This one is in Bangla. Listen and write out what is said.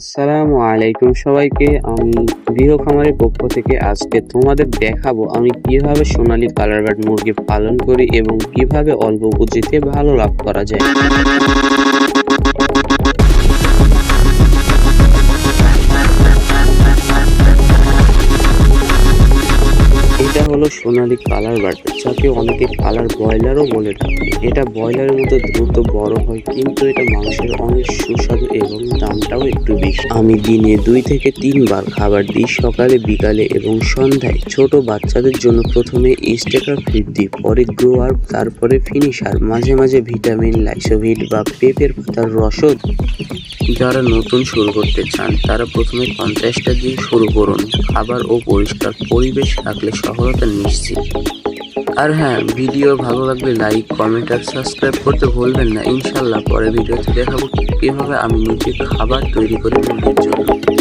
আসসালামু আলাইকুম সবাইকে। আমি গৃহ খামারের পক্ষ থেকে আজকে তোমাদের দেখাবো আমি কীভাবে সোনালী কালার বার্ড মুরগি পালন করি এবং কীভাবে অল্প পুঁজিতে ভালো লাভ করা যায়। হলো সোনালী কালার বার্ড যাকে অনেকে কালার ব্রয়লারও বলে থাকে। এটা ব্রয়লারের মতো দ্রুত বড় হয়, কিন্তু এটা মাংসের অনেক সুস্বাদু এবং দামটাও একটু বেশি। আমি দিনে দুই থেকে তিনবার খাবার দিই সকালে, বিকালে এবং সন্ধ্যায়। ছোট বাচ্চাদের জন্য প্রথমে স্টেকার ফিড দিই, পরে গ্রোয়ার তারপরে ফিনিশার মাঝে মাঝে ভিটামিন, লাইসোভিট বা পেঁপের পাতার রসদ যারা নতুন শুরু করতে চান, তারা প্রথমে পঞ্চাশটা দিয়ে শুরু করুন। খাবার ও পরিষ্কার পরিবেশ রাখলে সফলতা নিশ্চিত। আর হ্যাঁ ভিডিও ভালো লাগলে লাইক কমেন্ট আর সাবস্ক্রাইব করতে ভুলবেন না। ইনশাল্লাহ পরে ভিডিওতে দেখাবো কীভাবে আমি নিজে খাবার তৈরি করি মুরগির জন্য